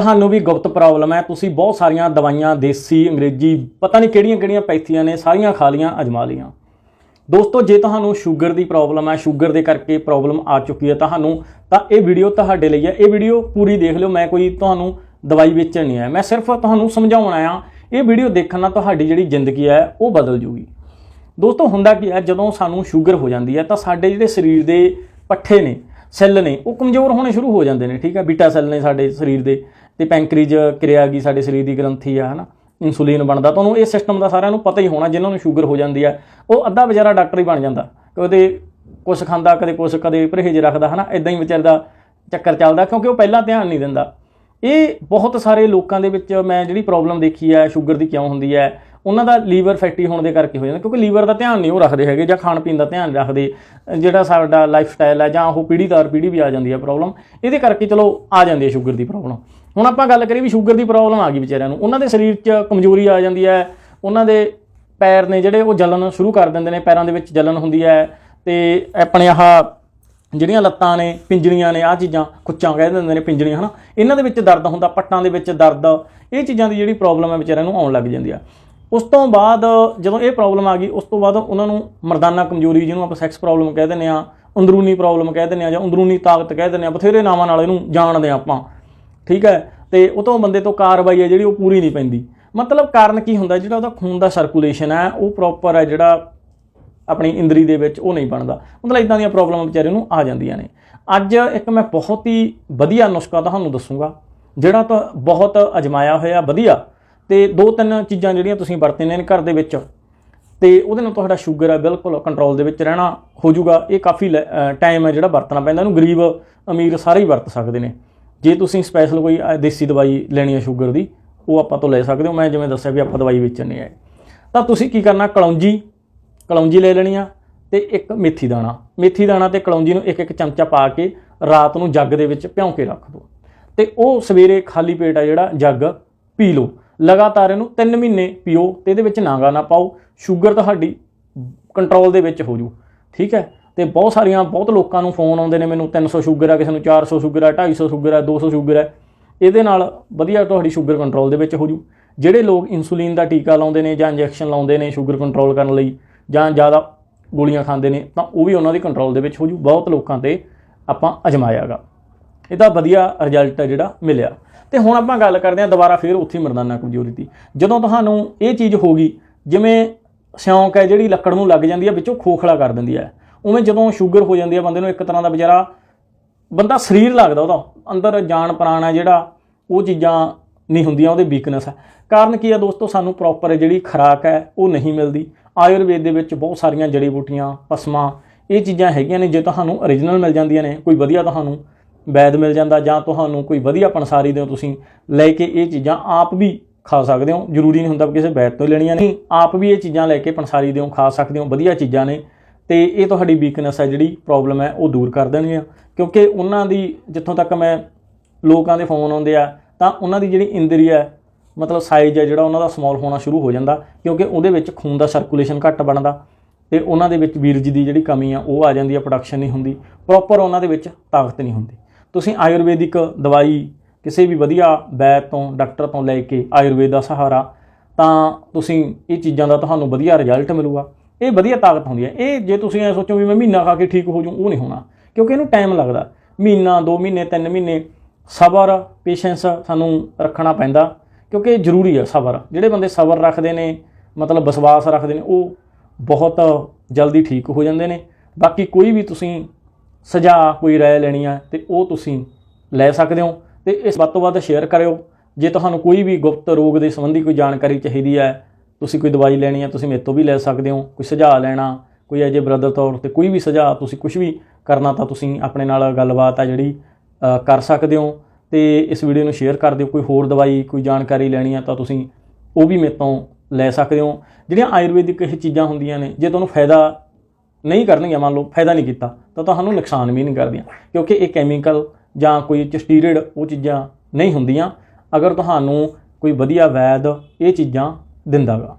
ਤੁਹਾਨੂੰ ਵੀ ਗੁਪਤ ਪ੍ਰੋਬਲਮ ਹੈ। ਤੁਸੀਂ ਬਹੁਤ ਸਾਰੀਆਂ ਦਵਾਈਆਂ ਦੇਸੀ, ਅੰਗਰੇਜ਼ੀ, ਪਤਾ ਨਹੀਂ ਕਿਹੜੀਆਂ-ਕਿਹੜੀਆਂ ਪੈਥੀਆਂ ਨੇ, ਸਾਰੀਆਂ ਖਾ ਲੀਆਂ, ਅਜਮਾ ਲੀਆਂ। ਦੋਸਤੋ, ਜੇ ਤੁਹਾਨੂੰ ਸ਼ੂਗਰ ਦੀ ਪ੍ਰੋਬਲਮ ਹੈ, ਸ਼ੂਗਰ ਦੇ ਕਰਕੇ ਪ੍ਰੋਬਲਮ ਆ ਚੁੱਕੀ ਹੈ ਤੁਹਾਨੂੰ, ਤਾਂ ਇਹ ਵੀਡੀਓ ਤੁਹਾਡੇ ਲਈ ਹੈ। ਇਹ ਵੀਡੀਓ ਪੂਰੀ ਦੇਖ ਲਿਓ, ਮੈਂ ਕੋਈ ਤੁਹਾਨੂੰ ਦਵਾਈ ਵੇਚਣ ਨਹੀਂ ਆਇਆ। ਮੈਂ ਸਿਰਫ ਤੁਹਾਨੂੰ ਸਮਝਾਉਣ ਆ ਇਹ ਵੀਡੀਓ ਦੇਖਣ ਨਾਲ ਤੁਹਾਡੀ ਜਿਹੜੀ ਜ਼ਿੰਦਗੀ ਹੈ, ਉਹ ਬਦਲ ਜੂਗੀ। ਦੋਸਤੋ, ਹੁੰਦਾ ਕੀ ਹੈ, ਜਦੋਂ ਸਾਨੂੰ ਸ਼ੂਗਰ ਹੋ ਜਾਂਦੀ ਹੈ, ਤਾਂ ਸਾਡੇ ਜਿਹੜੇ ਸਰੀਰ ਦੇ ਪੱਠੇ ਨੇ, ਸੈੱਲ ਨੇ, ਉਹ ਕਮਜ਼ੋਰ ਹੋਣੇ ਸ਼ੁਰੂ ਹੋ ਜਾਂਦੇ ਨੇ, ਠੀਕ ਹੈ? ਬੀਟਾ ਸੈੱਲ ਨੇ ਸਾਡੇ ਸਰੀਰ ਦੇ। ਤੇ ਪੈਂਕਰੀਜ ਕਿਰਿਆ ਗਈ ਸਾਡੇ ਸਰੀਰ ਦੀ ਗ੍ਰੰਥੀ ਆ, ਹਨਾ? ਇਨਸੂਲਿਨ ਬਣਦਾ। ਤੁਹਾਨੂੰ ਇਹ ਸਿਸਟਮ ਦਾ ਸਾਰਿਆਂ ਨੂੰ ਪਤਾ ਹੀ ਹੋਣਾ, ਜਿਨ੍ਹਾਂ ਨੂੰ ਸ਼ੂਗਰ ਹੋ ਜਾਂਦੀ ਹੈ ਉਹ ਅੱਧਾ ਵਿਚਾਰਾ ਡਾਕਟਰ ਹੀ ਬਣ ਜਾਂਦਾ। ਕਦੇ ਕੁਛ ਖਾਂਦਾ, ਕਦੇ ਕੁਛ, ਕਦੇ ਪਰਹੇਜ ਰੱਖਦਾ, ਹਨਾ? ਇਦਾਂ ਹੀ ਵਿਚਾਰੇ ਦਾ ਚੱਕਰ ਚੱਲਦਾ, ਕਿਉਂਕਿ ਉਹ ਪਹਿਲਾਂ ਧਿਆਨ ਨਹੀਂ ਦਿੰਦਾ। ਇਹ ਬਹੁਤ ਸਾਰੇ ਲੋਕਾਂ ਦੇ ਵਿੱਚ ਮੈਂ ਜਿਹੜੀ ਪ੍ਰੋਬਲਮ ਦੇਖੀ ਹੈ ਸ਼ੂਗਰ ਦੀ ਕਿਉਂ ਹੁੰਦੀ ਹੈ ਉਹਨਾਂ ਦਾ ਲੀਵਰ ਫੈਟੀ ਹੋਣ ਦੇ ਕਰਕੇ ਹੋ ਜਾਂਦਾ, ਕਿਉਂਕਿ ਲੀਵਰ ਦਾ ਧਿਆਨ ਨਹੀਂ ਉਹ ਰੱਖਦੇ ਹੈਗੇ ਜਾਂ ਖਾਣ ਪੀਣ ਦਾ ਧਿਆਨ ਰੱਖਦੇ। ਜਿਹੜਾ ਸਾਡਾ ਲਾਈਫ ਸਟਾਈਲ ਹੈ ਜਾਂ ਉਹ ਪੀੜ੍ਹੀ ਦਰ ਪੀੜ੍ਹੀ ਵੀ ਆ ਜਾਂਦੀ ਹੈ ਪ੍ਰੋਬਲਮ ਇਹਦੇ ਕਰਕੇ ਚਲੋ ਆ ਜਾਂਦੀ ਹੈ ਸ਼ੂਗਰ ਦੀ ਪ੍ਰੋਬਲਮ ਹੁਣ ਆਪਾਂ ਗੱਲ ਕਰੀਏ ਵੀ ਸ਼ੂਗਰ ਦੀ ਪ੍ਰੋਬਲਮ ਆ ਗਈ ਵਿਚਾਰਿਆਂ ਨੂੰ। ਉਹਨਾਂ ਦੇ ਸਰੀਰ 'ਚ ਕਮਜ਼ੋਰੀ ਆ ਜਾਂਦੀ ਹੈ, ਉਹਨਾਂ ਦੇ ਪੈਰ ਨੇ ਜਿਹੜੇ ਉਹ ਜਲਣ ਸ਼ੁਰੂ ਕਰ ਦਿੰਦੇ ਨੇ, ਪੈਰਾਂ ਦੇ ਵਿੱਚ ਜਲਣ ਹੁੰਦੀ ਹੈ ਤੇ ਆਪਣੇ ਆਹ ਜਿਹੜੀਆਂ ਲੱਤਾਂ ਨੇ, ਪਿੰਜਣੀਆਂ ਨੇ, ਆਹ ਚੀਜ਼ਾਂ ਕੁੱਚਾਂ ਕਹਿ ਦਿੰਦੇ ਨੇ ਪਿੰਜਣੀਆਂ, ਹਨਾ। ਇਹਨਾਂ ਦੇ ਵਿੱਚ ਦਰਦ ਹੁੰਦਾ, ਪੱਟਾਂ ਦੇ ਵਿੱਚ ਦਰਦ। ਇਹ ਚੀਜ਼ਾਂ ਦੀ ਜਿਹੜੀ ਪ੍ਰੋਬਲਮ ਹੈ ਵਿਚਾਰਿਆਂ ਨੂੰ ਆਉਣ ਲੱਗ ਜਾਂਦੀ ਆ। ਉਸ ਤੋਂ ਬਾਅਦ ਜਦੋਂ ਇਹ ਪ੍ਰੋਬਲਮ ਆ ਗਈ, ਉਸ ਤੋਂ ਬਾਅਦ ਉਹਨਾਂ ਨੂੰ ਮਰਦਾਨਾ ਕਮਜ਼ੋਰੀ, ਜਿਹਨੂੰ ਆਪਾਂ ਸੈਕਸ ਪ੍ਰੋਬਲਮ ਕਹਿ ਦਿੰਦੇ ਆ ਅੰਦਰੂਨੀ ਪ੍ਰੋਬਲਮ ਕਹਿ ਦਿੰਦੇ ਆ ਜਾਂ ਅੰਦਰੂਨੀ ਤਾਕਤ ਕਹਿ ਦਿੰਦੇ ਆ ਬਥੇਰੇ ਨਾਵਾਂ ਨਾਲ ਇਹਨੂੰ ਜਾਣਦੇ ਆ ਆਪਾਂ। ਠੀਕ ਹੈ? ਤੇ ਉਹ ਤੋਂ ਬੰਦੇ ਤੋਂ ਕਾਰਵਾਈ ਹੈ ਜਿਹੜੀ ਉਹ ਪੂਰੀ ਨਹੀਂ ਪੈਂਦੀ। ਮਤਲਬ ਕਾਰਨ ਕੀ ਹੁੰਦਾ? ਜਿਹੜਾ ਉਹਦਾ ਖੂਨ ਦਾ ਸਰਕੂਲੇਸ਼ਨ ਹੈ, ਉਹ ਪ੍ਰੋਪਰ ਹੈ ਜਿਹੜਾ ਆਪਣੀ ਇੰਦਰੀ ਦੇ ਵਿੱਚ ਉਹ ਨਹੀਂ ਬਣਦਾ। ਮਤਲਬ ਇਦਾਂ ਦੀਆਂ ਪ੍ਰੋਬਲਮਾਂ ਵਿਚਾਰੇ ਨੂੰ ਆ ਜਾਂਦੀਆਂ ਨੇ। ਅੱਜ ਇੱਕ ਮੈਂ ਬਹੁਤ ਹੀ ਵਧੀਆ ਨੁਸਖਾ ਤੁਹਾਨੂੰ ਦੱਸੂਗਾ, ਜਿਹੜਾ ਤਾਂ ਬਹੁਤ ਅਜਮਾਇਆ ਹੋਇਆ ਵਧੀਆ। ਤੇ ਦੋ ਤਿੰਨ ਚੀਜ਼ਾਂ ਜਿਹੜੀਆਂ ਤੁਸੀਂ ਵਰਤੀਆਂ ਨੇ ਘਰ ਦੇ ਵਿੱਚ। ਤੇ ਉਹਦੇ ਨਾਲ ਤੁਹਾਡਾ ਸ਼ੂਗਰ ਹੈ ਬਿਲਕੁਲ ਕੰਟਰੋਲ ਦੇ ਵਿੱਚ ਰਹਿਣਾ ਹੋ ਜਾਊਗਾ। ਇਹ ਕਾਫੀ ਟਾਈਮ ਹੈ ਜਿਹੜਾ ਵਰਤਣਾ ਪੈਂਦਾ। ਇਹਨੂੰ ਗਰੀਬ ਅਮੀਰ ਸਾਰੇ ਹੀ ਵਰਤ ਸਕਦੇ ਨੇ। ਜੇ ਤੁਸੀਂ ਸਪੈਸ਼ਲ ਕੋਈ ਦੇਸੀ ਦਵਾਈ ਲੈਣੀ ਹੈ ਸ਼ੂਗਰ ਦੀ, ਉਹ ਆਪਾਂ ਤੋਂ ਲੈ ਸਕਦੇ ਹੋ। ਮੈਂ ਜਿਵੇਂ ਦੱਸਿਆ ਵੀ ਆਪਾਂ ਦਵਾਈ ਵੇਚਣੀ ਹੈ ਤਾਂ ਤੁਸੀਂ ਕੀ ਕਰਨਾ? ਕਲੌਂਜੀ ਕਲੌਂਜੀ ਲੈ ਲੈਣੀ ਆ ਤੇ ਇੱਕ ਮੇਥੀ ਦਾਣਾ। ਮੇਥੀ ਦਾਣਾ ਤੇ ਕਲੌਂਜੀ ਨੂੰ ਇੱਕ ਇੱਕ ਚਮਚਾ ਪਾ ਕੇ ਰਾਤ ਨੂੰ ਜੱਗ ਦੇ ਵਿੱਚ ਭਿਉਂ ਕੇ ਰੱਖ ਦਿਓ। ਤੇ ਉਹ ਸਵੇਰੇ ਖਾਲੀ ਪੇਟ ਆ ਜਿਹੜਾ ਜੱਗ, ਪੀ ਲਓ। ਲਗਾਤਾਰ ਇਹਨੂੰ 3 ਮਹੀਨੇ ਪੀਓ ਤੇ ਇਹਦੇ ਵਿੱਚ ਨਾਗਾ ਨਾ ਪਾਓ ਸ਼ੂਗਰ ਤੁਹਾਡੀ ਕੰਟਰੋਲ ਦੇ ਵਿੱਚ ਹੋ ਜੂ, ਠੀਕ ਹੈ? ਤੇ ਬਹੁਤ ਸਾਰੀਆਂ, ਬਹੁਤ ਲੋਕਾਂ ਨੂੰ ਫੋਨ ਆਉਂਦੇ ਨੇ ਮੈਨੂੰ 300 ਸ਼ੂਗਰ ਆ, ਕਿਸੇ ਨੂੰ 400 ਸ਼ੂਗਰ ਆ 250 ਸ਼ੂਗਰ ਆ 200 ਸ਼ੂਗਰ ਆ, ਇਹਦੇ ਨਾਲ ਵਧੀਆ ਤੁਹਾਡੀ ਸ਼ੂਗਰ ਕੰਟਰੋਲ ਦੇ ਵਿੱਚ ਹੋ ਜੂ। ਜਿਹੜੇ ਲੋਕ ਇਨਸੂਲਿਨ ਦਾ ਟੀਕਾ ਲਾਉਂਦੇ ਨੇ ਜਾਂ ਇੰਜੈਕਸ਼ਨ ਲਾਉਂਦੇ ਨੇ ਸ਼ੂਗਰ ਕੰਟਰੋਲ ਕਰਨ ਲਈ ਜਾਂ ਜ਼ਿਆਦਾ ਗੋਲੀਆਂ ਖਾਂਦੇ ਨੇ, ਤਾਂ ਉਹ ਵੀ ਉਹਨਾਂ ਦੀ ਕੰਟਰੋਲ ਦੇ ਵਿੱਚ ਹੋ ਜੂ। ਬਹੁਤ ਲੋਕਾਂ ਤੇ ਆਪਾਂ ਅਜਮਾਇਆਗਾ ਇਹਦਾ ਵਧੀਆ ਰਿਜ਼ਲਟ ਹੈ ਜਿਹੜਾ ਮਿਲਿਆ। ਤੇ ਹੁਣ ਆਪਾਂ ਗੱਲ ਕਰਦੇ ਹਾਂ ਦੁਬਾਰਾ ਫੇਰ ਉੱਥੇ ਹੀ ਮਰਦਾਨਾ ਕਮਜ਼ੋਰੀ ਦੀ। ਜਦੋਂ ਤੁਹਾਨੂੰ ਇਹ ਚੀਜ਼ ਹੋ ਗਈ, ਜਿਵੇਂ ਸਿਉਂਕ ਹੈ ਜਿਹੜੀ ਲੱਕੜ ਨੂੰ ਲੱਗ ਜਾਂਦੀ ਹੈ, ਵਿੱਚੋਂ ਖੋਖਲਾ ਕਰ ਦਿੰਦੀ ਹੈ। ਉਵੇਂ ਜਦੋਂ ਸ਼ੂਗਰ ਹੋ ਜਾਂਦੀ ਹੈ ਬੰਦੇ ਨੂੰ, ਇੱਕ ਤਰ੍ਹਾਂ ਦਾ ਵਿਚਾਰਾ ਬੰਦਾ ਸਰੀਰ ਲੱਗਦਾ ਉਹਦਾ, ਅੰਦਰ ਜਾਨ ਪ੍ਰਾਣ ਹੈ ਜਿਹੜਾ, ਉਹ ਚੀਜ਼ਾਂ ਨਹੀਂ ਹੁੰਦੀਆਂ, ਉਹਦੇ ਵੀਕਨੈਸ ਹੈ। ਕਾਰਨ ਕੀ ਹੈ ਦੋਸਤੋ, ਸਾਨੂੰ ਪ੍ਰੋਪਰ ਜਿਹੜੀ ਖੁਰਾਕ ਹੈ, ਉਹ ਨਹੀਂ ਮਿਲਦੀ। ਆਯੁਰਵੇਦ ਦੇ ਵਿੱਚ ਬਹੁਤ ਸਾਰੀਆਂ ਜੜੀ ਬੂਟੀਆਂ, ਪਸਮਾ, ਇਹ ਚੀਜ਼ਾਂ ਹੈਗੀਆਂ ਨੇ, ਜੇ ਤੁਹਾਨੂੰ origignal ਮਿਲ ਜਾਂਦੀਆਂ ਨੇ, ਕੋਈ ਵਧੀਆ ਤੁਹਾਨੂੰ ਵੈਦ ਮਿਲ ਜਾਂਦਾ ਜਾਂ ਤੁਹਾਨੂੰ ਕੋਈ ਵਧੀਆ ਪਨਸਾਰੀ ਦਿਓ ਤੁਸੀਂ, ਲੈ ਕੇ ਇਹ ਚੀਜ਼ਾਂ ਆਪ ਵੀ ਖਾ ਸਕਦੇ ਹੋ। ਜ਼ਰੂਰੀ ਨਹੀਂ ਹੁੰਦਾ ਕਿਸੇ ਵੈਦ ਤੋਂ ਲੈਣੀਆਂ ਨਹੀਂ ਆਪ ਵੀ ਇਹ ਚੀਜ਼ਾਂ ਲੈ ਕੇ ਪਨਸਾਰੀ ਦਿਓ, ਖਾ ਸਕਦੇ ਹੋ, ਵਧੀਆ ਚੀਜ਼ਾਂ ਨੇ। ਤੇ ਇਹ ਤੁਹਾਡੀ ਵੀਕਨੈਸ ਹੈ, ਜਿਹੜੀ ਪ੍ਰੋਬਲਮ ਹੈ, ਉਹ ਦੂਰ ਕਰ ਦੇਣਗੀਆਂ। ਕਿਉਂਕਿ ਉਹਨਾਂ ਦੀ, ਜਿੱਥੋਂ ਤੱਕ ਮੈਂ ਲੋਕਾਂ ਦੇ ਫੋਨ ਆਉਂਦੇ ਆ, ਤਾਂ ਉਹਨਾਂ ਦੀ ਜਿਹੜੀ ਇੰਦਰੀ ਹੈ, ਮਤਲਬ ਸਾਈਜ਼ ਹੈ, ਜਿਹੜਾ ਉਹਨਾਂ ਦਾ ਸਮਾਲ ਹੋਣਾ ਸ਼ੁਰੂ ਹੋ ਜਾਂਦਾ। ਕਿਉਂਕਿ ਉਹਦੇ ਵਿੱਚ ਖੂਨ ਦਾ ਸਰਕੂਲੇਸ਼ਨ ਘੱਟ ਬਣਦਾ ਤੇ ਉਹਨਾਂ ਦੇ ਵਿੱਚ ਵੀਰਜ ਦੀ ਜਿਹੜੀ ਕਮੀ ਆ, ਉਹ ਆ ਜਾਂਦੀ ਆ ਪ੍ਰੋਡਕਸ਼ਨ ਨਹੀਂ ਹੁੰਦੀ। ਪ੍ਰੋਪਰ ਉਹਨਾਂ ਦੇ ਵਿੱਚ ਤਾਕਤ ਨਹੀਂ ਹੁੰਦੀ। ਤੁਸੀਂ ਆਯੁਰਵੈਦਿਕ ਦਵਾਈ ਕਿਸੇ ਵੀ ਵਧੀਆ ਵੈਦ ਤੋਂ, ਡਾਕਟਰ ਤੋਂ ਲੈ ਕੇ ਆਯੁਰਵੇਦ ਦਾ ਸਹਾਰਾ, ਤਾਂ ਤੁਸੀਂ ਇਹ ਚੀਜ਼ਾਂ ਦਾ ਤੁਹਾਨੂੰ ਵਧੀਆ ਰਿਜ਼ਲਟ ਮਿਲੂਗਾ। ਇਹ ਵਧੀਆ ਤਾਕਤ ਹੁੰਦੀ ਹੈ। ਇਹ ਜੇ ਤੁਸੀਂ ਐ ਸੋਚੋ ਵੀ ਮੈਂ ਮਹੀਨਾ ਖਾ ਕੇ ਠੀਕ ਹੋ ਜਾਊਂ, ਉਹ ਨਹੀਂ ਹੋਣਾ। ਕਿਉਂਕਿ ਇਹਨੂੰ ਟਾਈਮ ਲੱਗਦਾ। ਮਹੀਨਾ 2 ਮਹੀਨੇ 3 ਮਹੀਨੇ, ਸਬਰ ਪੇਸ਼ੈਂਸ ਸਾਨੂੰ ਰੱਖਣਾ ਪੈਂਦਾ। ਕਿਉਂਕਿ ਇਹ ਜ਼ਰੂਰੀ ਹੈ ਸਬਰ। ਜਿਹੜੇ ਬੰਦੇ ਸਬਰ ਰੱਖਦੇ ਨੇ, ਮਤਲਬ ਵਿਸ਼ਵਾਸ ਰੱਖਦੇ ਨੇ, ਉਹ ਬਹੁਤ ਜਲਦੀ ਠੀਕ ਹੋ ਜਾਂਦੇ ਨੇ। ਬਾਕੀ ਕੋਈ ਵੀ ਤੁਸੀਂ ਸੁਝਾਅ ਕੋਈ ਰਾਏ ਲੈਣੀ ਆ ਤੇ ਉਹ ਤੁਸੀਂ ਲੈ ਸਕਦੇ ਹੋ ਤੇ ਇਸ ਵੱਧ ਤੋਂ ਵੱਧ ਸ਼ੇਅਰ ਕਰਿਓ। ਜੇ ਤੁਹਾਨੂੰ ਕੋਈ ਵੀ ਗੁਪਤ ਰੋਗ ਦੇ ਸੰਬੰਧੀ ਕੋਈ ਜਾਣਕਾਰੀ ਚਾਹੀਦੀ ਹੈ, ਤੁਸੀਂ ਕੋਈ ਦਵਾਈ ਲੈਣੀ ਹੈ, ਤੁਸੀਂ ਮੇਰੇ ਤੋਂ ਵੀ ਲੈ ਸਕਦੇ ਹੋ, ਕੋਈ ਸੁਝਾਅ ਲੈਣਾ, ਕੋਈ ਅਜੇ ਬ੍ਰਦਰ ਤੌਰ ਤੇ ਕੋਈ ਵੀ ਸੁਝਾਅ ਤੁਸੀਂ ਕੁਝ ਵੀ ਕਰਨਾ ਤਾਂ ਤੁਸੀਂ ਆਪਣੇ ਨਾਲ ਗੱਲਬਾਤ ਆ ਜਿਹੜੀ ਕਰ ਸਕਦੇ ਹੋ। ਤੇ ਇਸ ਵੀਡੀਓ ਨੂੰ ਸ਼ੇਅਰ ਕਰ ਦਿਓ, ਕੋਈ ਹੋਰ ਦਵਾਈ, ਕੋਈ ਜਾਣਕਾਰੀ ਲੈਣੀ ਹੈ ਤਾਂ ਤੁਸੀਂ ਉਹ ਵੀ ਮੇਰੇ ਤੋਂ ਲੈ ਸਕਦੇ ਹੋ। ਜਿਹੜੀਆਂ ਆਯੁਰਵੈਦਿਕ ਇਹ ਚੀਜ਼ਾਂ ਹੁੰਦੀਆਂ ਨੇ, ਜੇ ਤੁਹਾਨੂੰ ਫਾਇਦਾ ਨਹੀਂ ਕਰਨਗੀਆਂ ਮੰਨ ਲਓ, ਫਾਇਦਾ ਨਹੀਂ ਕੀਤਾ, ਤਾਂ ਤੁਹਾਨੂੰ ਨੁਕਸਾਨ ਵੀ ਨਹੀਂ ਕਰਦੀਆਂ। ਕਿਉਂਕਿ ਇਹ ਕੈਮੀਕਲ ਜਾਂ ਕੋਈ ਸਟੀਰੋਇਡ ਉਹ ਚੀਜ਼ਾਂ ਨਹੀਂ ਹੁੰਦੀਆਂ। ਅਗਰ ਤੁਹਾਨੂੰ ਕੋਈ ਵਧੀਆ ਵੈਦ ਇਹ ਚੀਜ਼ਾਂ ਦਿੰਦਾਗਾ